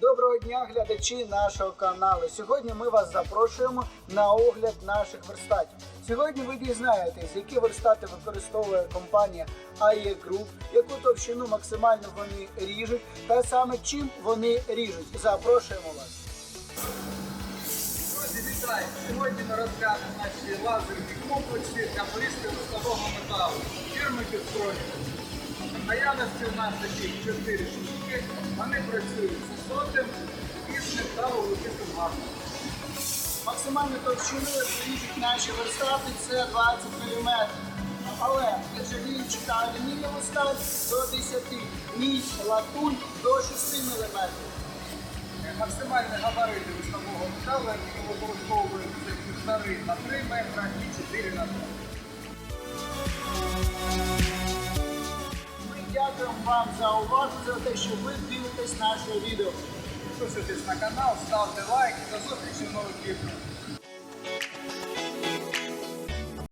Доброго дня, глядачі нашого каналу. Сьогодні ми вас запрошуємо на огляд наших верстатів. Сьогодні ви дізнаєтесь, які верстати використовує компанія AE Group, яку товщину максимально вони ріжуть, та саме чим вони ріжуть. Запрошуємо вас. Друзі, вітаю! Сьогодні ми розглянемо наші лазерні комплекси для порізки листового металу. Фірми Підстроні. Наявності у нас такі 4 штуки. Вони працюють з сотим і з металовидитим газом. Максимальну товщину ріжуть наші верстати це 20 мм. Але нержавіючі та алюмінієві сталь до 10, мідь, латунь до 6 мм. Максимальні габарити листового металу, які використовують півтори на 3 метра і 4 на 2. Дякуємо вам за увагу, за те, що ви дивитесь наше відео. Підписуйтесь на канал, ставте лайк. До зустрічі в нових відео.